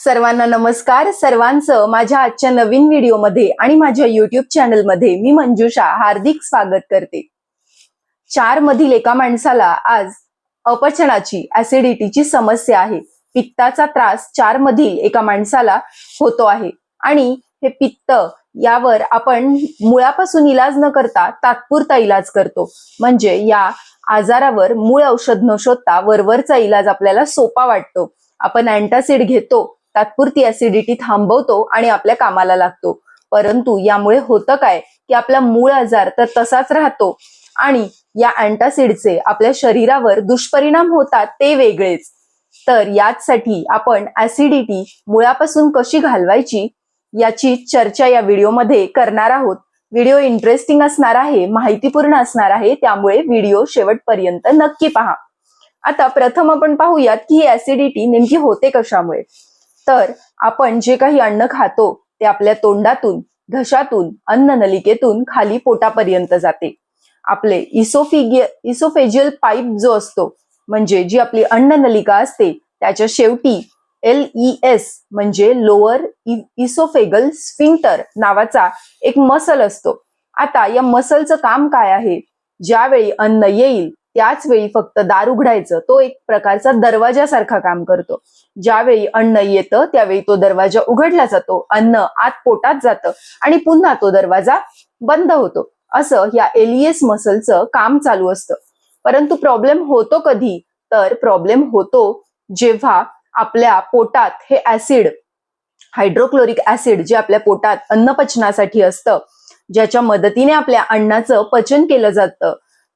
सर्वांना नमस्कार. सर्वांचं माझ्या आजच्या नवीन व्हिडिओमध्ये आणि माझ्या युट्यूब चॅनलमध्ये मी मंजुषा हार्दिक स्वागत करते. चार मधील एका माणसाला आज अपचनाची ऍसिडिटीची समस्या आहे. पित्ताचा त्रास चार मधील एका माणसाला होतो आहे. आणि हे पित्त यावर आपण मुळापासून इलाज न करता तात्पुरता इलाज करतो. म्हणजे या आजारावर मूळ औषध न शोधता वरवरचा इलाज आपल्याला सोपा वाटतो. आपण अँटासिड घेतो तात्पुरती ऍसिडिटी थांबवतो आणि आपल्या कामाला लागतो. परंतु यामुळे होतं काय? की आपला मूळ आजार तर तसाच राहतो आणि या अँटासिडचे आपल्या शरीरावर दुष्परिणाम होतात ते वेगळेच. तर याचसाठी आपण ऍसिडिटी मुळापासून कशी घालवायची? याची चर्चा या व्हिडिओमध्ये करणार आहोत. व्हिडिओ इंटरेस्टिंग असणार आहे माहितीपूर्ण असणार आहे त्यामुळे व्हिडिओ शेवटपर्यंत नक्की पहा. आता प्रथम आपण पाहूयात की ही ऍसिडिटी नेमकी होते कशामुळे? तर आपण जे काही अन्न खातो ते आपल्या तोंडातून घशातून अन्न नलिकेतून खाली पोटापर्यंत जाते. आपले इसोफिगिय इसोफेजियल पाईप जो असतो म्हणजे जी आपली अन्न नलिका असते त्याच्या शेवटी एल ई एस म्हणजे लोअर इसोफेगल स्फिंक्टर नावाचा एक मसल असतो. आता या मसलचं काम काय आहे? ज्यावेळी अन्न येईल त्याच वेळी फक्त दार उघडायचं. तो एक प्रकारचा दरवाजासारखा काम करतो. ज्यावेळी अन्न येतं त्यावेळी तो दरवाजा उघडला जातो. अन्न आत पोटात जातं आणि पुन्हा तो दरवाजा बंद होतो. असं या एलिएस मसलचं काम चालू असतं. परंतु प्रॉब्लेम होतो कधी? तर प्रॉब्लेम होतो जेव्हा आपल्या पोटात हे ऍसिड हायड्रोक्लोरिक ऍसिड जे आपल्या पोटात अन्न पचनासाठी असतं ज्याच्या मदतीने आपल्या अन्नाचं पचन केलं जातं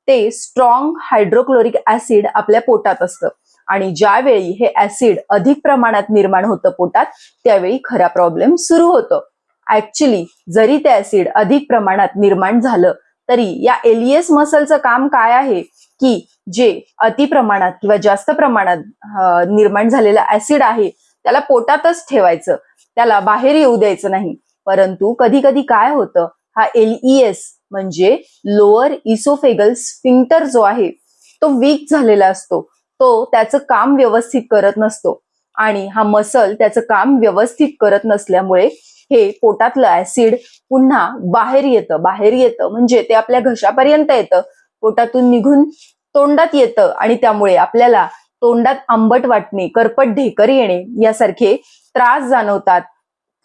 ते स्ट्रॉंग हायड्रोक्लोरिक ऍसिड आपल्या पोटात असतं. आणि ज्यावेळी हे ऍसिड अधिक प्रमाणात निर्माण होतं पोटात त्यावेळी खरा प्रॉब्लेम सुरू होतो. ऍक्च्युली जरी ते ऍसिड अधिक प्रमाणात निर्माण झालं तरी या एलियस मसलचं काम काय आहे? की जे अति प्रमाणात किंवा जास्त प्रमाणात निर्माण झालेलं ऍसिड आहे त्याला पोटातच ठेवायचं. त्याला बाहेर येऊ द्यायचं नाही. परंतु कधी कधी काय होतं? हा एलईएस म्हणजे लोअर इसोफेगल स्पिंटर जो आहे तो वीक झालेला असतो. तो त्याचं काम व्यवस्थित करत नसतो. आणि हा मसल त्याचं काम व्यवस्थित करत नसल्यामुळे हे पोटातलं ऍसिड पुन्हा बाहेर येतं. बाहेर येतं म्हणजे ते आपल्या घशापर्यंत येतं. पोटातून निघून तोंडात येतं आणि त्यामुळे आपल्याला तोंडात आंबट वाटणे करपट ढेकर येणे यासारखे त्रास जाणवतात.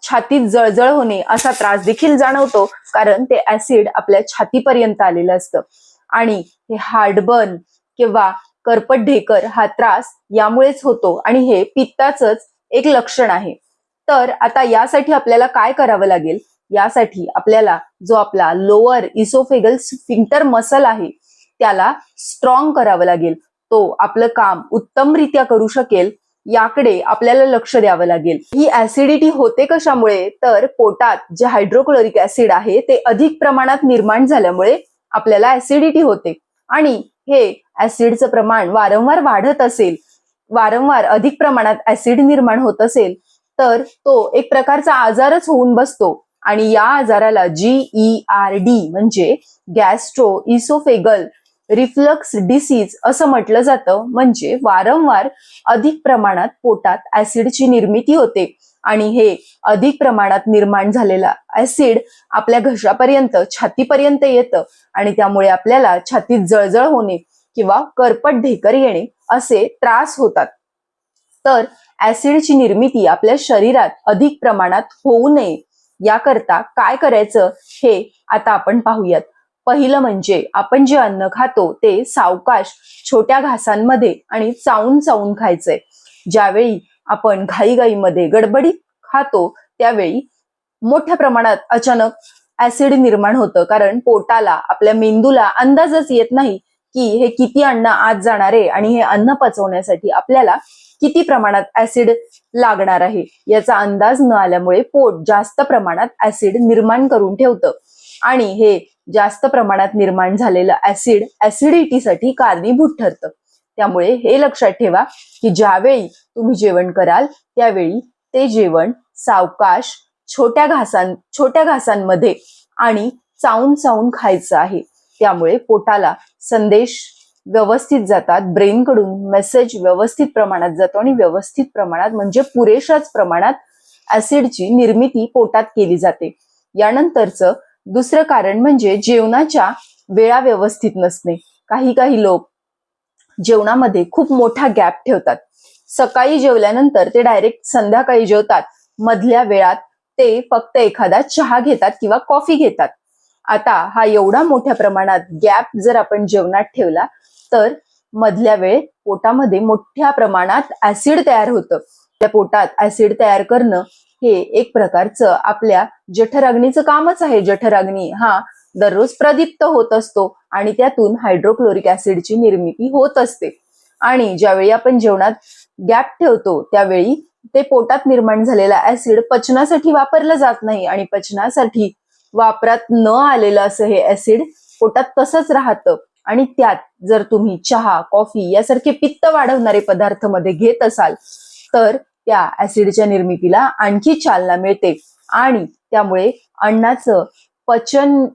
छातीत जळजळ होणे असा त्रास देखील जाणवतो कारण ते ऍसिड आपल्या छातीपर्यंत आलेलं असतं. आणि हे हार्डबर्न किंवा करपट ढेकर हा त्रास यामुळेच होतो आणि हे पित्ताचंच एक लक्षण आहे. तर आता यासाठी आपल्याला काय करावं लागेल? यासाठी आपल्याला जो आपला लोअर इसोफेगल स्फिंक्टर मसल आहे त्याला स्ट्रॉंग करावं लागेल. तो आपलं काम उत्तमरित्या करू शकेल. याकडे आपल्याला लक्ष द्यावं लागेल. ही ऍसिडिटी होते कशामुळे? तर पोटात जे हायड्रोक्लोरिक ऍसिड आहे ते अधिक प्रमाणात निर्माण झाल्यामुळे आपल्याला ऍसिडिटी होते. आणि हे ऍसिडचं प्रमाण वारंवार वाढत असेल वारंवार अधिक प्रमाणात ऍसिड निर्माण होत असेल तर तो एक प्रकारचा आजारच होऊन बसतो. आणि या आजाराला जी ई आर डी म्हणजे गॅस्ट्रो इसोफेगल रिफ्लक्स डिसीज असं म्हटलं जातं. म्हणजे वारंवार अधिक प्रमाणात पोटात ऍसिडची निर्मिती होते. आणि हे अधिक प्रमाणात निर्माण झालेला ऍसिड आपल्या घशापर्यंत छातीपर्यंत येतं. आणि त्यामुळे आपल्याला छातीत जळजळ होणे किंवा करपट ढेकर येणे असे त्रास होतात. तर ऍसिडची निर्मिती आपल्या शरीरात अधिक प्रमाणात होऊ नये. याकरता काय करायचं हे आता आपण पाहूयात. पहिलं म्हणजे आपण जे अन्न खातो ते सावकाश छोट्या घासांमध्ये आणि चावून चावून खायचंय. ज्यावेळी आपण घाईघाईमध्ये गडबडीत खातो त्यावेळी मोठ्या प्रमाणात अचानक ऍसिड निर्माण होतं. कारण पोटाला आपल्या मेंदूला अंदाजच येत नाही की हे किती अन्न आत जाणार आहे आणि हे अन्न पचवण्यासाठी आपल्याला किती प्रमाणात ऍसिड लागणार आहे याचा अंदाज न आल्यामुळे पोट जास्त प्रमाणात ऍसिड निर्माण करून ठेवतं. आणि हे जास्त प्रमाणात निर्माण झालेलं ऍसिड ऍसिडिटीसाठी कारणीभूत ठरतं. त्यामुळे हे लक्षात ठेवा की ज्यावेळी तुम्ही जेवण कराल त्यावेळी ते जेवण सावकाश छोट्या घासां छोट्या घासांमध्ये आणि चावून चावून खायचं आहे. त्यामुळे पोटाला संदेश व्यवस्थित जातात ब्रेनकडून मेसेज व्यवस्थित प्रमाणात जातो आणि व्यवस्थित प्रमाणात म्हणजे पुरेशाच प्रमाणात ऍसिडची निर्मिती पोटात केली जाते. यानंतरचं दुसरं कारण म्हणजे जेवणाच्या वेळा व्यवस्थित नसणे. काही काही लोक जेवणामध्ये खूप मोठा गॅप ठेवतात. सकाळी जेवल्यानंतर ते डायरेक्ट संध्याकाळी जेवतात. मधल्या वेळात ते फक्त एखादा चहा घेतात किंवा कॉफी घेतात. आता हा एवढा मोठ्या प्रमाणात गॅप जर आपण जेवणात ठेवला तर मधल्या वेळ पोटामध्ये मोठ्या प्रमाणात ऍसिड तयार होतं. त्या पोटात ऍसिड तयार करणं हे एक प्रकारचं आपल्या जठराग्नीचं कामच आहे. जठराग्नी हा दररोज प्रदीप्त होत असतो आणि त्यातून हायड्रोक्लोरिक ऍसिडची निर्मिती होत असते. आणि ज्यावेळी आपण जेवणात गॅप ठेवतो त्यावेळी ते पोटात निर्माण झालेला ऍसिड पचनासाठी वापरलं जात नाही आणि पचनासाठी वापरात न आलेलं असं हे ऍसिड पोटात तसंच राहतं. आणि त्यात जर तुम्ही चहा कॉफी यासारखे पित्त वाढवणारे पदार्थमध्ये घेत असाल तर त्या ऍसिडच्या निर्मितीला आणखी चालना मिळते. आणि त्यामुळे अन्नाचं पचन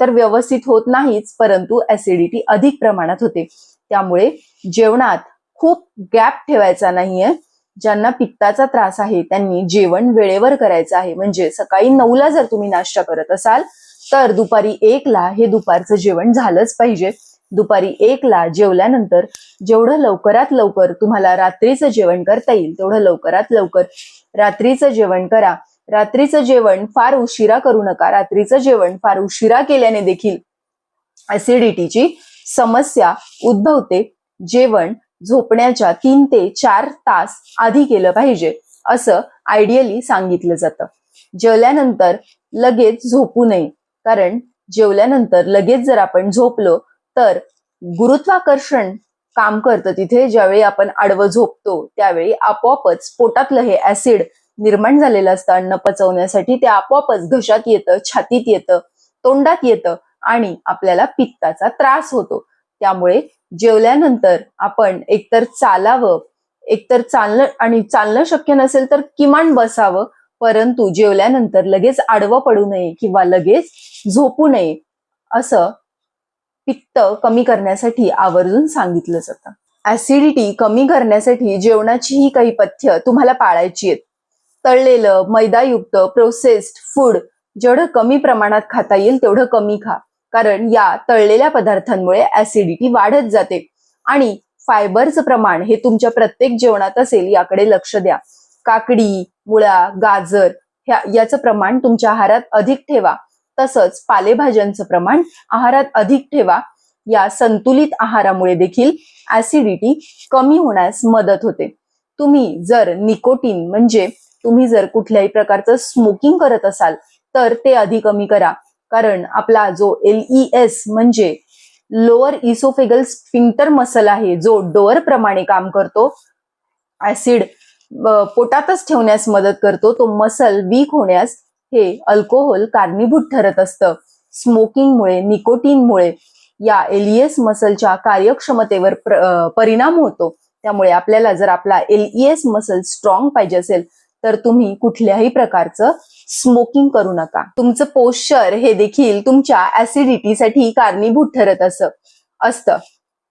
तर व्यवस्थित होत नाहीच परंतु ऍसिडिटी अधिक प्रमाणात होते. त्यामुळे जेवणात खूप गॅप ठेवायचा नाहीये. ज्यांना पित्ताचा त्रास आहे त्यांनी जेवण वेळेवर करायचं आहे. म्हणजे सकाळी नऊला जर तुम्ही नाश्ता करत असाल तर दुपारी एकला हे दुपारचं जेवण झालंच पाहिजे. दुपारी एकला जेवल्यानंतर जेवढं लवकरात लवकर तुम्हाला रात्रीचं जेवण करता येईल तेवढं लवकरात लवकर रात्रीचं जेवण करा. रात्रीचं जेवण फार उशिरा करू नका. रात्रीचं जेवण फार उशिरा केल्याने देखील ऍसिडिटीची समस्या उद्भवते. जेवण झोपण्याच्या तीन ते चार तास आधी केलं पाहिजे असं आयडियली सांगितलं जातं. जेवल्यानंतर लगेच झोपू नये कारण जेवल्यानंतर लगेच जर आपण झोपलो तर गुरुत्वाकर्षण काम करतं. तिथे ज्यावेळी आपण आडवं झोपतो त्यावेळी आपोआपच पोटातलं हे ऍसिड निर्माण झालेलं असतं. अन्न पचवण्यासाठी ते आपोआपच घशात येतं छातीत येतं तोंडात येतं आणि आपल्याला पित्ताचा त्रास होतो. त्यामुळे जेवल्यानंतर आपण एकतर चालावं एकतर चालणं आणि चालणं शक्य नसेल तर किमान बसावं. परंतु जेवल्यानंतर लगेच आडवं पडू नये किंवा लगेच झोपू नये असं पित्त कमी करण्यासाठी आवर्जून सांगितलं जातं. ऍसिडिटी कमी करण्यासाठी जेवणाचीही काही पथ्य तुम्हाला पाळायची आहेत. तळलेलं मैदायुक्त प्रोसेस्ड फूड जेवढं कमी प्रमाणात खाता येईल तेवढं कमी खा. कारण या तळलेल्या पदार्थांमुळे ऍसिडिटी वाढत जाते. आणि फायबरचं प्रमाण हे तुमच्या प्रत्येक जेवणात असेल याकडे लक्ष द्या. काकडी मुळा गाजर ह्या याचं प्रमाण तुमच्या आहारात अधिक ठेवा. तसंच पालेभाज्यांचं प्रमाण आहारात अधिक ठेवा. या संतुलित आहारामुळे देखील ऍसिडिटी कमी होण्यास मदत होते. तुम्ही जर निकोटीन म्हणजे तुम्ही जर कुठल्याही प्रकारचं स्मोकिंग करत असाल तर ते आधी कमी करा. कारण आपला जो एल ई एस म्हणजे लोअर इसोफेगल स्पिंक्टर मसल आहे जो डोअर प्रमाणे काम करतो ऍसिड पोटातच ठेवण्यास मदत करतो तो मसल वीक होण्यास हे अल्कोहोल कारणीभूत ठरत असतं. स्मोकिंगमुळे निकोटीनमुळे या एलईएस मसलच्या कार्यक्षमतेवर प्र- परिणाम होतो. त्यामुळे आपल्याला जर आपला एलईएस मसल स्ट्रॉंग पाहिजे असेल तर तुम्ही कुठल्याही प्रकारचं स्मोकिंग करू नका. तुमचं पोश्चर हे देखील तुमच्या ऍसिडिटीसाठी कारणीभूत ठरत असं असतं.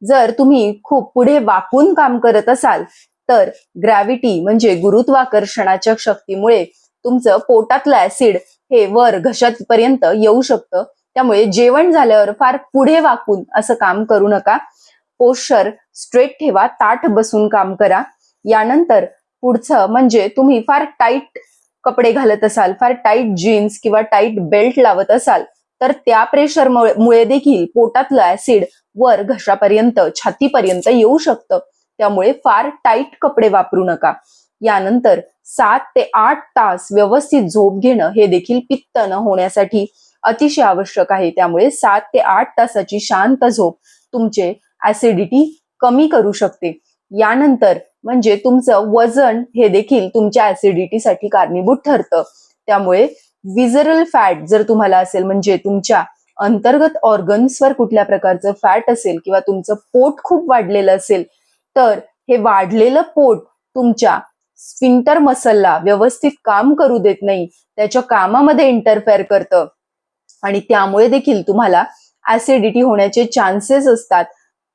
जर तुम्ही खूप पुढे वाकून काम करत असाल तर ग्रॅव्हिटी म्हणजे गुरुत्वाकर्षणाच्या शक्तीमुळे तुमचं पोटातलं ऍसिड हे वर घशापर्यंत येऊ शकतं. त्यामुळे जेवण झाल्यावर फार पुढे वाकून असं काम करू नका. पोश्चर स्ट्रेट ठेवा ताठ बसून काम करा. यानंतर पुढचं म्हणजे तुम्ही फार टाईट कपडे घालत असाल फार टाईट जीन्स किंवा टाईट बेल्ट लावत असाल तर त्या प्रेशर मुळे देखील पोटातलं ऍसिड वर घशापर्यंत छातीपर्यंत येऊ शकतं. त्यामुळे फार टाईट कपडे वापरू नका. यानंतर सात ते आठ तास व्यवस्थित झोप घेणं हे देखील पित्त न होण्यासाठी अतिशय आवश्यक आहे. त्यामुळे सात ते आठ तासाची शांत झोप तुमचे ऍसिडिटी कमी करू शकते. यानंतर म्हणजे तुमचं वजन हे देखील तुमच्या ऍसिडिटीसाठी कारणीभूत ठरतं. त्यामुळे विजरल फॅट जर तुम्हाला असेल म्हणजे तुमच्या अंतर्गत ऑर्गन्सवर कुठल्या प्रकारचं फॅट असेल किंवा तुमचं पोट खूप वाढलेलं असेल तर हे वाढलेलं पोट तुमच्या स्पिंटर मसलला व्यवस्थित काम करू देत नाही त्याच्या कामामध्ये इंटरफेअर करतं. आणि त्यामुळे देखील तुम्हाला ऍसिडिटी होण्याचे चान्सेस असतात.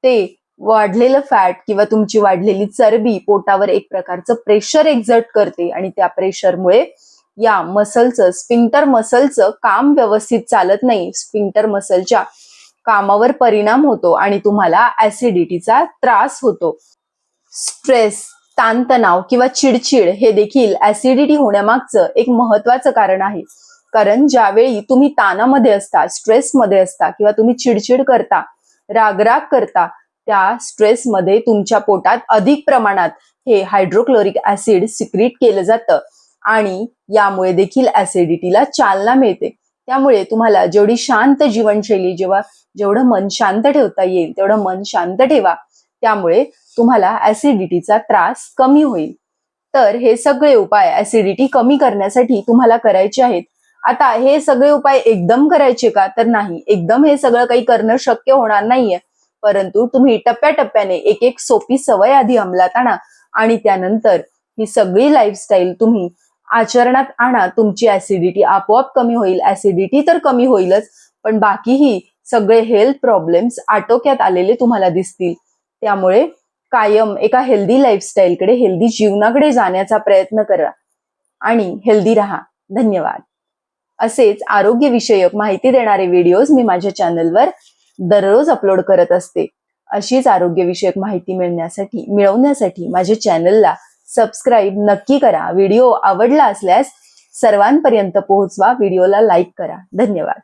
ते वाढलेलं फॅट किंवा तुमची वाढलेली चरबी पोटावर एक प्रकारचं प्रेशर एक्झर्ट करते आणि त्या प्रेशरमुळे या मसलचं स्पिंटर मसलचं काम व्यवस्थित चालत नाही. स्पिंटर मसलच्या कामावर परिणाम होतो आणि तुम्हाला ऍसिडिटीचा त्रास होतो. स्ट्रेस ताणतणाव किंवा चिडचिड हे देखील ऍसिडिटी होण्यामागचं एक महत्वाचं कारण आहे. कारण ज्यावेळी तुम्ही ताणामध्ये असता स्ट्रेसमध्ये असता किंवा तुम्ही चिडचिड करता रागराग करता त्या स्ट्रेसमध्ये तुमच्या पोटात अधिक प्रमाणात हे हायड्रोक्लोरिक ऍसिड सिक्रीट केलं जातं आणि यामुळे देखील ऍसिडिटीला चालना मिळते. त्यामुळे तुम्हाला जेवढी शांत जीवनशैली जेव्हा जेवढं मन शांत ठेवता येईल तेवढं मन शांत ठेवा. त्यामुळे तुम्हाला ऍसिडिटीचा त्रास कमी होईल. तर हे सगळे उपाय ऍसिडिटी कमी करण्यासाठी तुम्हाला करायचे आहेत. आता हे सगळे उपाय एकदम करायचे का? तर नाही. एकदम हे सगळं काही करणं शक्य होणार नाहीये. परंतु तुम्ही टप्प्याटप्प्याने एक एक सोपी सवय आधी अंमलात आणा आणि त्यानंतर ही सगळी लाईफस्टाईल तुम्ही आचरणात आणा. तुमची ऍसिडिटी आपोआप कमी होईल. ऍसिडिटी तर कमी होईलच पण बाकीही सगळे हेल्थ प्रॉब्लेम्स आटोक्यात आलेले तुम्हाला दिसतील. त्यामुळे कायम एका हेल्दी लाईफस्टाईलकडे हेल्दी जीवनाकडे जाण्याचा प्रयत्न करा आणि हेल्दी राहा. धन्यवाद. असेच आरोग्यविषयक माहिती देणारे व्हिडिओज मी माझ्या चॅनलवर दररोज अपलोड करत असते. अशीच आरोग्यविषयक माहिती मिळण्यासाठी मिळवण्यासाठी माझ्या चॅनलला सबस्क्राईब नक्की करा. व्हिडिओ आवडला असल्यास सर्वांपर्यंत पोहोचवा. व्हिडिओला लाईक करा. धन्यवाद.